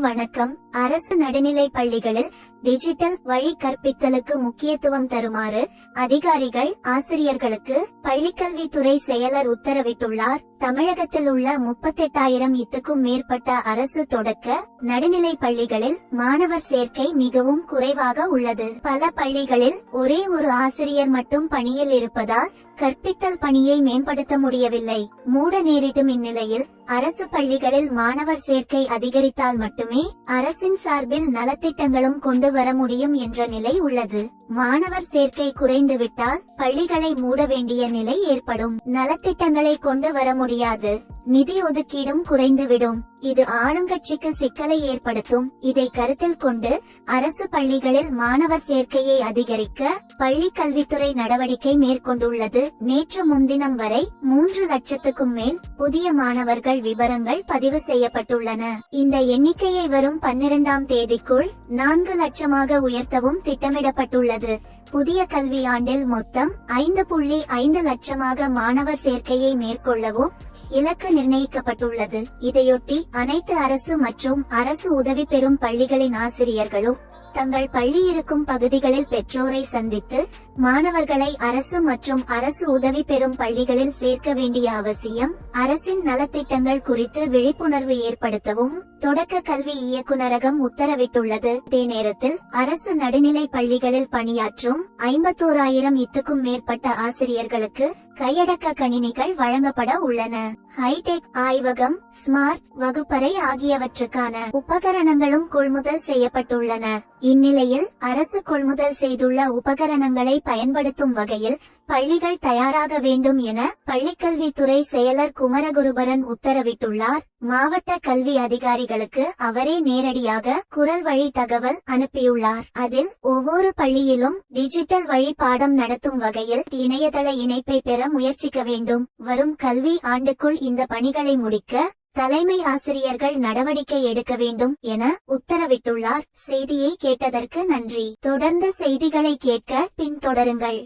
வணக்கம். அரசு நடுநிலை பள்ளிகளில் டிஜிட்டல் வழி கற்பித்தலுக்கு முக்கியத்துவம் தருமாறு அதிகாரிகள் ஆசிரியர்களுக்கு பள்ளிக்கல்வித்துறை செயலர் உத்தரவிட்டுள்ளார். தமிழகத்தில் உள்ள முப்பத்தெட்டாயிரம் இத்துக்கும் மேற்பட்ட அரசு தொடக்க நடுநிலை பள்ளிகளில் மாணவர் சேர்க்கை மிகவும் குறைவாக உள்ளது. பல பள்ளிகளில் ஒரே ஒரு ஆசிரியர் மட்டும் பணியில் இருப்பதால் கற்பித்தல் பணியை மேம்படுத்த முடியவில்லை. மூட நேரிடும் இந்நிலையில் அரசு பள்ளிகளில் மாணவர் சேர்க்கை அதிகரித்தால் மட்டுமே அரசின் சார்பில் நலத்திட்டங்களும் கொண்டு வர முடியும் என்ற நிலை உள்ளது. மாணவர் சேர்க்கை குறைந்துவிட்டால் பள்ளிகளை மூட வேண்டிய நிலை ஏற்படும். நலத்திட்டங்களை கொண்டு வர முடியும் முடியாது நிதி ஒதுக்கீடும் குறைந்துவிடும். இது ஆளுங்கட்சிக்கு சிக்கலை ஏற்படுத்தும். இதை கருத்தில் கொண்டு அரசு பள்ளிகளில் மாணவர் சேர்க்கையை அதிகரிக்க பள்ளி கல்வித்துறை நடவடிக்கை மேற்கொண்டுள்ளது. நேற்று முன்தினம் வரை மூன்று லட்சத்துக்கும் மேல் புதிய மாணவர்கள் விவரங்கள் பதிவு செய்யப்பட்டுள்ளன. இந்த எண்ணிக்கையை வரும் பன்னிரண்டாம் தேதிக்குள் நான்கு லட்சமாக உயர்த்தவும் திட்டமிடப்பட்டுள்ளது. புதிய கல்வியாண்டில் மொத்தம் ஐந்து புள்ளி ஐந்து லட்சமாக மாணவர் சேர்க்கையை மேற்கொள்ளவும் இலக்கு நிர்ணயிக்கப்பட்டுள்ளது. இதையொட்டி அனைத்து அரசு மற்றும் அரசு உதவி பெறும் பள்ளிகளின் ஆசிரியர்களும் தங்கள் பள்ளி இருக்கும் பகுதிகளில் பெற்றோரை சந்தித்து மாணவர்களை அரசு மற்றும் அரசு உதவி பெறும் பள்ளிகளில் சேர்க்க வேண்டிய அவசியம் அரசின் நலத்திட்டங்கள் குறித்து விழிப்புணர்வு ஏற்படுத்தவும் தொடக்க கல்வி இயக்குநரகம் உத்தரவிட்டுள்ளது. அதே நேரத்தில் அரசு நடுநிலை பள்ளிகளில் பணியாற்றும் ஐம்பத்தோராயிரம் இத்துக்கும் மேற்பட்ட ஆசிரியர்களுக்கு கையடக்க கணினிகள் வழங்கப்பட உள்ளன. ஹைடெக் ஆய்வகம் ஸ்மார்ட் வகுப்பறை ஆகியவற்றுக்கான உபகரணங்களும் கொள்முதல் செய்யப்பட்டுள்ளன. இந்நிலையில் அரசு கொள்முதல் செய்துள்ள உபகரணங்களை பயன்படுத்தும் வகையில் பள்ளிகள் தயாராக வேண்டும் என பள்ளிக்கல்வித்துறை செயலர் குமரகுருபரன் உத்தரவிட்டுள்ளார். மாவட்ட கல்வி அதிகாரிகளுக்கு அவரே நேரடியாக குரல் வழி தகவல் அனுப்பியுள்ளார். அதில் ஒவ்வொரு பள்ளியிலும் டிஜிட்டல் வழி பாடம் நடத்தும் வகையில் இணையதள இணைப்பை பெற முயற்சிக்க வேண்டும். வரும் கல்வி ஆண்டுக்குள் இந்த பணிகளை முடிக்க தலைமை ஆசிரியர்கள் நடவடிக்கை எடுக்க வேண்டும் என உத்தரவிட்டுள்ளார். செய்தியை கேட்டதற்கு நன்றி. தொடர்ந்து செய்திகளை கேட்க பின்தொடருங்கள்.